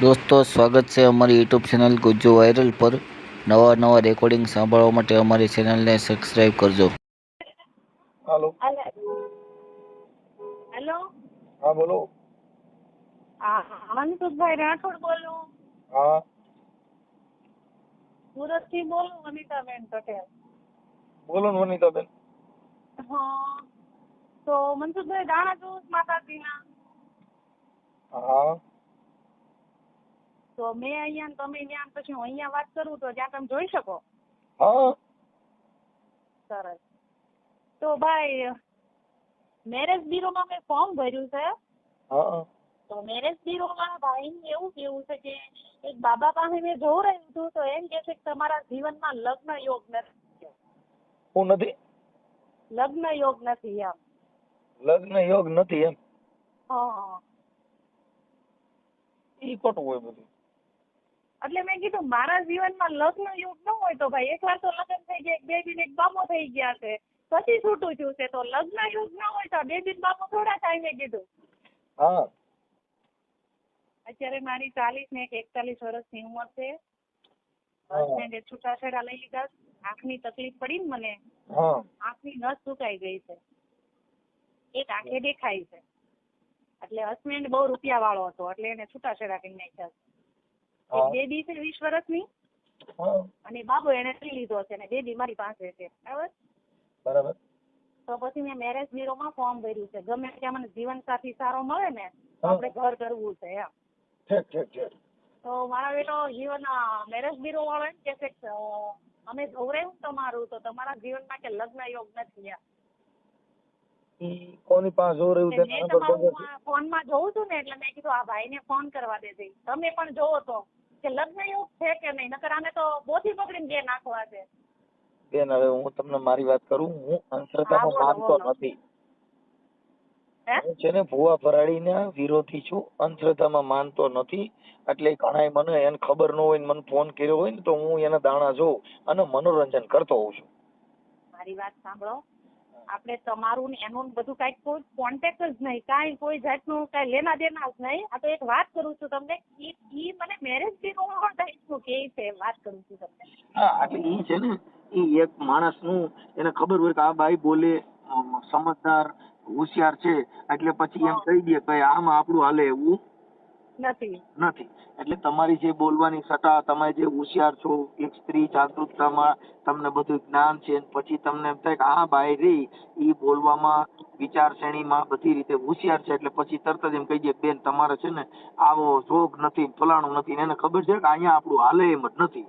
દોસ્તો સ્વાગત છે અમારી યુટ્યુબ ચેનલ ગુજ્જુ વાયરલ પર. નવા નવા રેકોર્ડિંગ સાંભળવા માટે અમારી ચેનલને સબસ્ક્રાઇબ કરજો. હાલો. હેલો. હા બોલો. હા અનિતભાઈ રાઠોડ બોલું. હા. સુરતથી બોલું વનિતાબેન પટેલ. બોલો ને વનિતાબેન. હા. તો મનસુખભાઈ દાણા જોઉં માતાજીના. હા. તો મેં અહીંયા તમે ત્યાં પછી હું અહીંયા વાત કરું તો ત્યાં તમે જોઈ શકો. હા. સરસ. તો ભાઈ મેરેજ બ્યુરોમાં મેં ફોર્મ ભર્યું છે? હા. તો મેરેજ બ્યુરોમાં ભાઈ એવું કેવું છે કે એક બાબા પાસે મેં જોઉં રહ્યું હતું તો એમ કે છે કે તમારા જીવનમાં લગ્ન યોગ નથી હું નથી? લગ્ન યોગ નથી એમ. લગ્ન યોગ નથી એમ? હા. ઈ ખોટું હોય બધું. એટલે મેં કીધું મારા જીવનમાં લગ્ન યોગ ન હોય તો ભાઈ એકવાર તો લગ્ન થઈ ગયા બેબી ને એક બામો થઈ ગયા છે. પછી છૂટું થયું છે. તો લગ્ન યોગ ન હોય તો બેબી ને બામો થોડા થાય મેં કીધું. હા. અત્યારે મારી ચાલીસ ને એક એકતાલીસ વર્ષની ઉંમર છે. હસબન્ડે છૂટાછેડા લઈ લીધા. આંખની તકલીફ પડી ને મને. આંખની નસ સુકાઈ ગઈ છે. એક આંખે દેખાય છે. એટલે હસબન્ડ બહુ રૂપિયા વાળો હતો એટલે એને છૂટાછેડા કરી નાખ્યા છે દી છે વીસ વર્ષની? અને બાબો એને લઈ લીધો છે અને બેબી મારી પાસે છે. બરાબર? બરાબર. તો પછી મેં મેરેજ બ્યુરોમાં ફોર્મ ભર્યું છે. ગમે ત્યાં મને જીવન સાથી સારો મળે ને આપણે ઘર કરવું છે એમ. ઠીક ઠીક ઠીક. તો મારા બેટો જીવન મેરેજ બ્યુરો વાળો એમ કે છે અમે જોવરાયું તમારું તો તમારા જીવનમાં કે લગ્ન યોગ નથી કોની પાસે જોર રહ્યું છે ફોન મેં જોઉં છું ને એટલે મેં કીધું આ ભાઈ ને ફોન કરવા દેજે. તમે પણ જોવો તો. કે લગ્ન યોગ છે કે નહીં? નકર આને તો બોથી પકડીને બે નાખવા છે. બેન હવે હું તમને મારી વાત કરું હું અંધશ્રદ્ધામાં માનતો નથી. હું? છે ને ભુવા ફરાડીના વિરોધી છું અંધશ્રદ્ધામાં માનતો નથી. એટલે ઘણાય મને એને ખબર ન હોય ને મને ફોન કર્યો હોય ને તો હું એના દાણા જોઉં અને મનોરંજન કરતો હોઉં છું. મારી વાત સાંભળો. આપણે તમારું ને એનું બધું કઈ કોઈ કોન્ટેક્ટ જ નહીં કાંઈ કોઈ જાતનું કાંઈ લેના દેના જ નહીં. આ તો એક વાત કરું છું તમને એ એ મને મેરેજ બ્યુરો વાળો છું કે છે વાત કરું છું તમને. હા એટલે એ છે ને એ એક માણસનું એને ખબર હોય કે આ ભાઈ બોલે સમજદાર હોશિયાર છે એટલે પછી એમ કહી દે કે આમાં આપણું હાલે એવું. નથી. નથી. એટલે તમારી જે બોલવાની સટા તમે જે હોશિયાર છો એક સ્ત્રી જાગૃતતામાં તમને બધું જ્ઞાન છે પછી તમને એમ થાય કે આ બાઈ રહી ઈ બોલવામાં વિચારશ્રેણીમાં બધી રીતે હોશિયાર છે. એટલે પછી તરત જ એમ કહી દે બેન તમારે છે ને આવો જોગ નથી ફલાણું નથી. એને ખબર છે કે અહીંયા આપણું હાલે એમ જ નથી.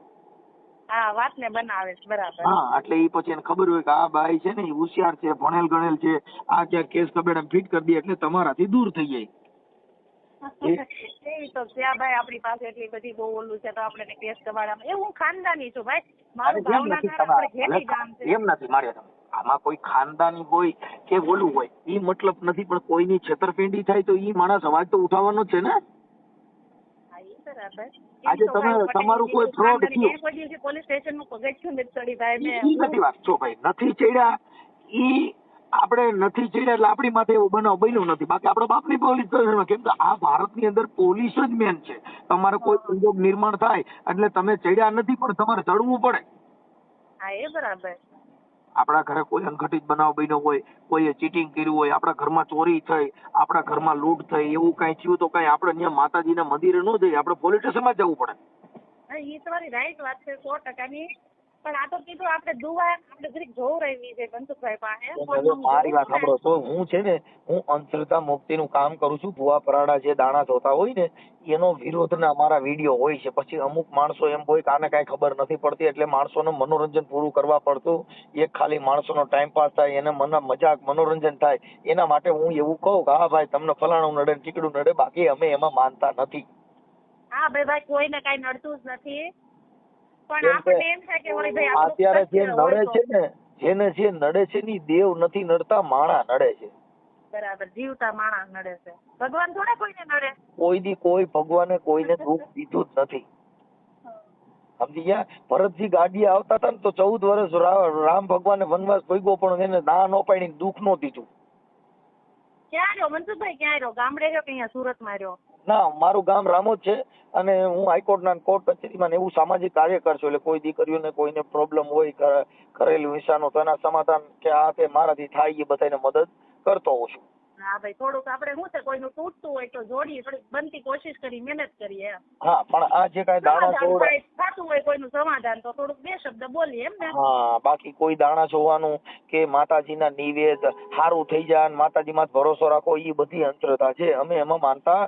હા વાતને બનાવે છે બરાબર. હા એટલે ઈ પછી એને ખબર હોય કે આ બાઈ છે ને હોશિયાર છે ભણેલ ગણેલ છે આ ક્યાંક કેસ કબેડા ફિટ કરી દે એટલે તમારાથી દૂર થઈ જાય. એવી તો ત્યાં ભાઈ આપણી પાસે એટલી બધી બહુ ઓલું છે તો આપણે કેસ કબાડામાં એ હું ખાનદાની છું ભાઈ. મારું ભાવના તમારે. ગામ છે. એમ નથી મારે આમાં કોઈ ખાનદાની હોય કે ઓલું હોય એ મતલબ નથી પણ કોઈની છેતરપિંડી થાય તો એ માણસ અવાજ તો ઉઠાવવાનો છે ને. આજે તમે- તમારું કોઈ ફ્રોડ થયું. મેં કોઈ દિવસે પગથિયું નથી ચડી ભાઈ મેં નથી વાત. છો ભાઈ નથી ચડ્યા. ઈ આપણે નથી છેડ્યા એટલે આપણી માથે એવો બનાવ બન્યો નથી. બાકી આપણો બાપની પોલીસ સ્ટેશનમાં કેમ કે આ ભારતની અંદર પોલીસ જ મેન છે. તમારે કોઈ સંજોગ નિર્માણ થાય એટલે તમે ચડ્યા નથી પણ તમારે ચડવું પડે. હા એ બરાબર. આપણા ઘરે કોઈ અનઘટિત બનાવ બન્યો હોય કોઈએ ચીટિંગ કર્યું હોય આપણા ઘરમાં ચોરી થઈ આપણા ઘરમાં લૂંટ થઈ એવું કઈ થયું તો કઈ આપણે ત્યાં માતાજીના મંદિરે ન જઈએ આપણે પોલીસ સ્ટેશનમાં જવું પડે. હા એ તમારી રાઈટ વાત છે સો ટકાની. પણ આ તો કીધું આપણે દુવા આપણે જરીક જોવું રહેવી છે મનસુખભાઈ પાસે. મારી વાત સાંભળો. તો હું છે ને હું અંધશ્રદ્ધા મુક્તિનું કામ કરું છું. ભુવા પરાડા જે દાણા જોતા હોય ને એનો વિરોધના અમારા વીડિયો હોય છે. પછી અમુક માણસો એમ હોય કે આને કાંઈ ખબર નથી પડતી એટલે માણસોનું મનોરંજન પૂરું કરવા પડતું. એક ખાલી માણસોનો ટાઈમ પાસ થાય એને મને મજાક મનોરંજન થાય. એના માટે હું એવું કહું કે હા ભાઈ તમને ફલાણું નડે ને ટીકડું નડે બાકી અમે એમાં માનતા નથી. હા ભાઈ ભાઈ કોઈને કાંઈ નડતું જ નથી. અત્યારે જે નડે છે ને જેને જે નડે છે ને દેવ નથી નડતા માણા નડે છે. બરાબર જીવતા માણા નડે છે. ભગવાન થોડા કોઈને નડે? કોઈ દી કોઈ ભગવાને કોઈને દુઃખ દીધું જ નથી. સમજી ગયા? ભરતજી ગાડી આવતા હતા ને તો ચૌદ વર્ષ રામ ભગવાને વનવાસ ભોગવો પણ એને ના નો પાડીને દુઃખ નો દીધું. ક્યાં રહ્યો? મનસુખભાઈ ક્યાં રહ્યો? ગામડે રહ્યો કે અહીંયા સુરતમાં રહ્યો? ના મારું ગામ રામોદ છે અને હું હાઈકોર્ટના કોર્ટ કચેરીમાં એવું સામાજિક કાર્યકર છું. એટલે કોઈ દીકરીઓને કોઈને પ્રોબ્લેમ હોય કરેલું હિંસાનો તો એના સમાધાન કે આ તે મારાથી થાય એ બધાને મદદ કરતો હોઉં છું. હા ભાઈ થોડુંક આપણે શું છે કોઈનું તૂટતું હોય તો જોડીએ થોડીક બનતી કોશિશ કરી મહેનત કરીએ હા પણ આ જે કાંઈ દાણા થતું હોય કોઈનું સમાધાન તો થોડુંક બે શબ્દ બોલીએ એમ ને. હા બાકી કોઈ દાણા જોવાનું કે માતાજીના નિવેદ સારું થઈ જાય માતાજી માતાજીમાં ભરોસો રાખો એ બધી અંતરતા છે. અમે એમાં માનતા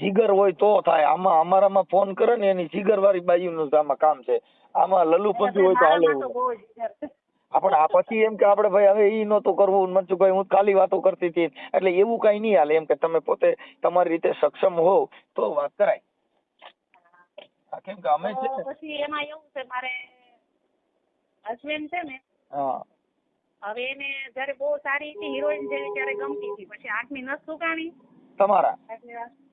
જીગર હોય તો થાય. આમાં અમારામાં ફોન કરે ને એની જીગર વાળી બાયુનું આમાં કામ છે. આમાં લલ્લુ પંચુ હોય તો હાલે. આપણે આ પછી એમ કે આપણે ભાઈ હવે ઈ નહોતું કરવું. મનસુખભાઈ હું ખાલી વાતો કરતી હતી. એટલે એવું કઈ નહીં હાલે. એમ કે તમે પોતે તમારી રીતે સક્ષમ હોવ તો વાત કરાય. કેમ કે અમે છે પછી એમાં એવું છે મારે હસબન્ડ છે ને હા. હવે એને જયારે બહુ સારી હતી હિરોઈન જેવી ત્યારે ગમતી હતી. પછી આઠમી નસ સુકાણી. તમારા?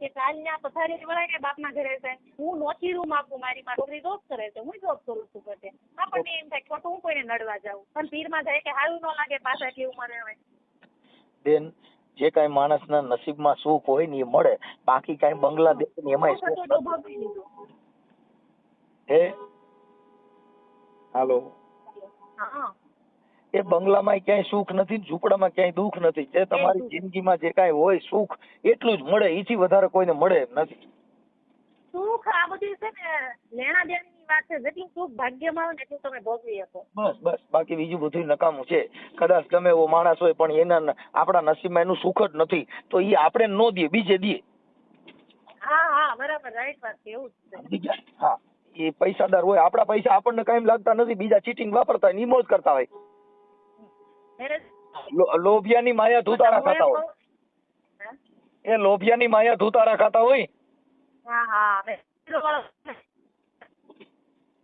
કે કાલ ત્યાં પથારી વળાય બાપના ઘરે છે હું નોખી રૂમ આપું મારી માં છોકરી જોબ કરે છે હું જોબ કરું છું બધે. આપણને એમ થાય ખોટું હું કોઈને નડવા જાઉં. પણ પીરમાં જાય કે સારું ન લાગે પાછા કેવું મને હોય બેન જે કાંઈ માણસના નસીબમાં સુખ હોય ને એ મળે. બાકી કાંઈ બંગલા દેશ ને લીધું. હે? હાલો. હા. એ બંગલામાં ક્યાંય સુખ નથી ને ઝૂંપડામાં ક્યાંય દુઃખ નથી. જે તમારી જિંદગીમાં જે કાંઈ હોય સુખ એટલું જ મળે. એથી વધારે કોઈને મળે એમ નથી. સુખ આ બધું છે ને લેણા દેણીની વાત છે. જેટલું સુખ ભાગ્યમાં આવે ને એટલું તમે ભોગવી શકો. બસ બસ. બાકી બીજું બધું નકામું છે. કદાચ ગમે એવો માણસ હોય પણ એના આપણા નસીબમાં એનું સુખ જ નથી. તો એ આપણે ન દઈએ બીજે દઈએ હા હા બરાબર. રાઈટ વાત છે એવું જ છે. હા. એ પૈસાદાર હોય આપણા પૈસા આપણને કાંઈ લાગતા નથી. બીજા ચીટિંગ વાપરતા હોય મોજ કરતા હોય. લોભિયાની માયા ધૂતારા ખાતા હોય. એ લોભિયાની માયા ધૂતારા ખાતા હોય? હા હા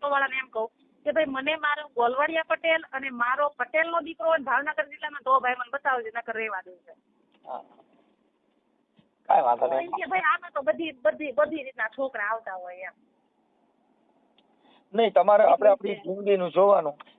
વાળાને એમ કહું કે ભાઈ મને મારો ગોલવાડિયા પટેલ અને મારો પટેલ નો દીકરો હોય ભાવનગર જિલ્લામાં તો ભાઈ મને બતાવજો નકર રહેવા દે છે. કાંઈ વાંધો નહીં. કે ભાઈ આમાં તો બધી બધી બધી રીતના છોકરા આવતા હોય એમ. નહીં તમારે આપણે આપણી. જિંદગીનું જોવાનું.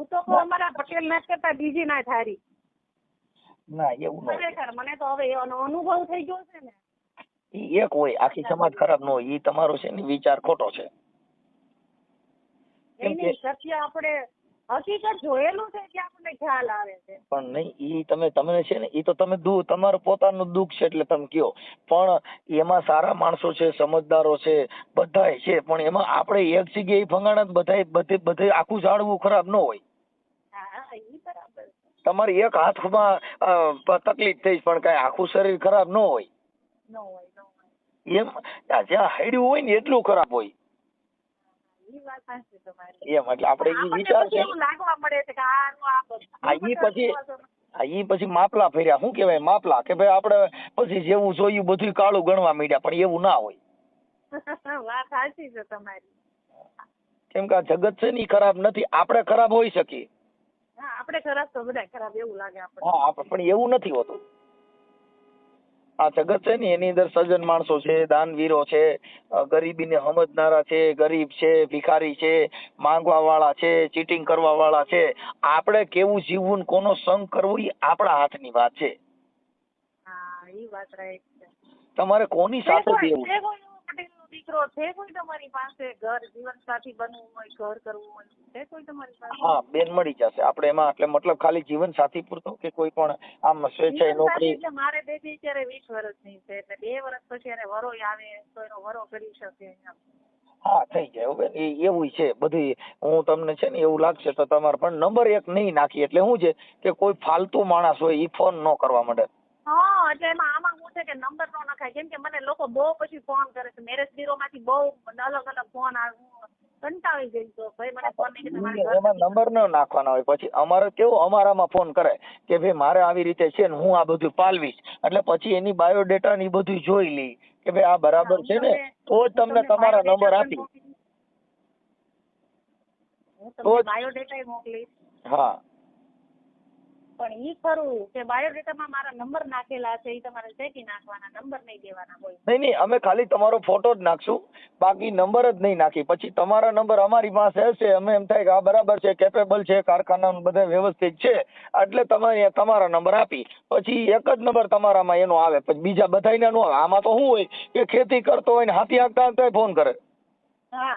હું તો કહું અમારા પટેલ ના કરતા બીજી ના થારી ના એવું ખરેખર મને તો હવે એનો અનુભવ થઈ ગયો છે ને. ઈ એક હોય આખી સમાજ ખરાબ નો હોય ઈ તમારો છે ને વિચાર ખોટો છે. એની સત્ય આપણે હકીકત જોયેલું છે કે આપણને ખ્યાલ આવે છે. પણ નહીં ઈ તમે તમને છે ને ઈ તો તમે દુ તમારું પોતાનું દુઃખ છે એટલે તમે કયો. પણ એમાં સારા માણસો છે સમજદારો છે બધાય છે પણ એમાં આપણે એક જગ્યાએ ફંગાણા બધાય બધે બધે આખું જાળવું ખરાબ ન હોય. તમારી એક હાથમાં તકલીફ થઈ પણ કઈ આખું શરીર ખરાબ ન હોય. એમ જ્યાં હાડ્યું હોય ને એટલું ખરાબ હોય. એમ એટલે આપણે એ વિચાર પછી છે. આ ઈ પછી ઈ પછી માપલા ફેર્યા. શું કેવાય માપલા? કે ભાઈ આપણે પછી જેવું જોયું બધું કાળું ગણવા માંડ્યા પણ એવું ના હોય. વાત સાચી છે તમારી. કેમ કે આ જગત છે ને ખરાબ નથી. આપણે ખરાબ હોઈ શકીએ. હા આપણે ખરાબ તો બધા ખરાબ એવું લાગે આપણને. હા પણ એવું નથી હોતું. આ જગત છે ને એની અંદર સજ્જન માણસો છે દાનવીરો છે ગરીબીને સમજનારા છે ગરીબ છે ભિખારી છે માંગવા વાળા છે ચીટિંગ કરવા વાળા છે. આપણે કેવું જીવવું કોનો સંગ કરવો એ આપણા હાથની વાત છે. તમારે કોની સાથે કોઈ દીકરો છે કોઈ તમારી પાસે? ઘર જીવનસાથી બનવું હોય ઘર કરવું હોય છે કોઈ તમારી પાસે? હા બેન મળી જશે. આપણે એમાં એટલે મતલબ ખાલી જીવન સાથી પૂરતો કે કોઈ પણ આમ સ્વેચ્છાએ નોકરી? એટલે મારે બેબી અત્યારે વીસ વર્ષની છે. એટલે બે વર્ષ પછી એને વરો આવે તો એનો વરો કરી શકે હા થઈ જાય. હવે એ એવું છે. બધું હું તમને છે ને એવું લાગશે તો તમારે પણ નંબર એક નહીં નાખી. એટલે શું છે કે કોઈ ફાલતુ માણસ હોય એ ફોન ન કરવા માંડે. હા એટલે એમાં આમાં હું છે કે નંબર નો નખાય. કેમ કે મને લોકો બહુ પછી ફોન કરે છે. મેરેજ બ્યુરો માંથી બહુ અલગ અલગ ફોન આવે કંટાળી ગઈ તો ભાઈ મને ફોન નહીં કરે મારે ઘર એમાં નંબર ન નાખવાના હોય. પછી અમારે કેવું? અમારામાં ફોન કરે કે ભાઈ મારે આવી રીતે છે ને હું આ બધું પાલવીશ. એટલે પછી એની બાયોડેટા ને બધું જોઈ લઈ કે ભાઈ આ બરાબર છે ને? તો જ તમને તમારા નંબર આપી. તો બાયોડેટા મોકલીશ. હા. પણ ઈ ખરું કે બાયોડેટામાં મારા નંબર નાખેલા છે ઈ તમારે ચેકી નાખવાના નંબર નહીં દેવાના હોય. નહીં નહીં અમે ખાલી તમારો ફોટો જ નાખશું બાકી નંબર જ નહીં નાખી. પછી તમારા નંબર અમારી પાસે હશે અમે એમ થાય કે આ બરાબર છે કેપેબલ છે કારખાના બધા વ્યવસ્થિત છે એટલે તમે તમારા નંબર આપી પછી એક જ નંબર તમારામાં એનો આવે પછી બીજા બધાને નો આવે. આમાં તો શું હોય કે ખેતી કરતો હોય ને હાથી હાંકતા હાંકતા ફોન કરે. હા.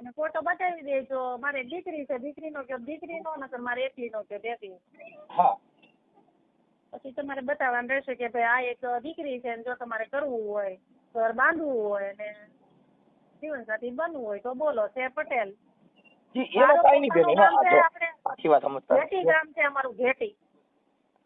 અને ફોટો બતાવી દેજો. મારે દીકરી છે દીકરીનો કે દીકરીનો નકર મારે એકલીનો કે બેટી હા. પછી તમારે બતાવવાનું રહેશે કે ભાઈ આ એક દીકરી છે ને જો તમારે કરવું હોય ઘર બાંધવું હોય ને જીવનસાથી બનવું હોય તો બોલો છે પટેલ. જી એમાં કાઈ નહીં બેન એમાં આખી વાત સમજતા ઘેટી ગામ છે અમારું ઘેટી.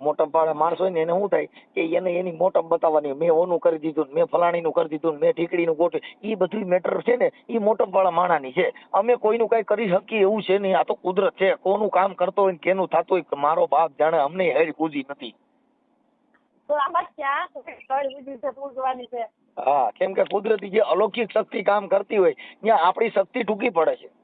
આપણે મોટા માણસ હોય ને એને શું થાય કે એને એની મોટમ બતાવવાની મેં ઓનું કરી દીધું મેં ફલાણીનું કરી દીધું મેં ઠીકડીનું ગોઠવ્યું. એ બધું મેટર છે ને એ વાળા માણાની છે. અમે કોઈનું કાંઈ કરી શકીએ એવું છે નહીં. આ તો કુદરત છે. કોનું કામ કરતો હોય ને કેનું થતું હોય કે મારો બાપ જાણે અમને હેર કૂદી નથી. હા કેમ કે કુદરતી જે અલૌકિક શક્તિ કામ કરતી હોય ત્યાં આપણી શક્તિ ટૂંકી પડે છે.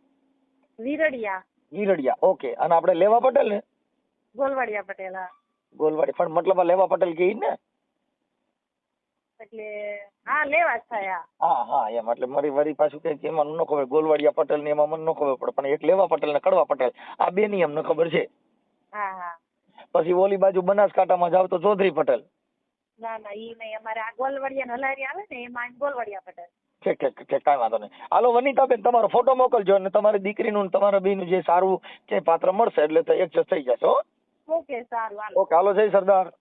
વિરડિયા. વિરડિયા ઓકે. અને આપણે લેવા પટેલ ને? ગોલવાડિયા પટેલ હા. ગોલવાડી પણ મતલબ આ લેવા પટેલ કે ને? એટલે હા લેવા થયા હા. હા એમ. એટલે મારી વરી પાછું કે એમાં ન ખબર. ગોલવાડિયા પટેલ ને એમાં મને ન ખબર પડે. પણ એક લેવા પટેલ ને કડવા પટેલ. આ બે ની એમને ખબર છે. હા હા. પછી ઓલી બાજુ બનાસકાંઠામાં જાવ તો ચૌધરી પટેલ. ના ના ઈ નહીં. અમારે આ ગોલવાડિયા નલારી આવે ને એમાં ગોલવાડિયા પટેલ. ઠીક ઠીક ઠીક કાંઈ વાંધો નહીં. હાલો વનિતાબેન તમારો ફોટો મોકલજો અને તમારી દીકરીનું ને તમારા બેનું જે સારું જે પાત્ર મળશે એટલે તો એડજસ્ટ થઈ જશે હો. ઓકે સારું ઓકે હાલો જય સરદાર.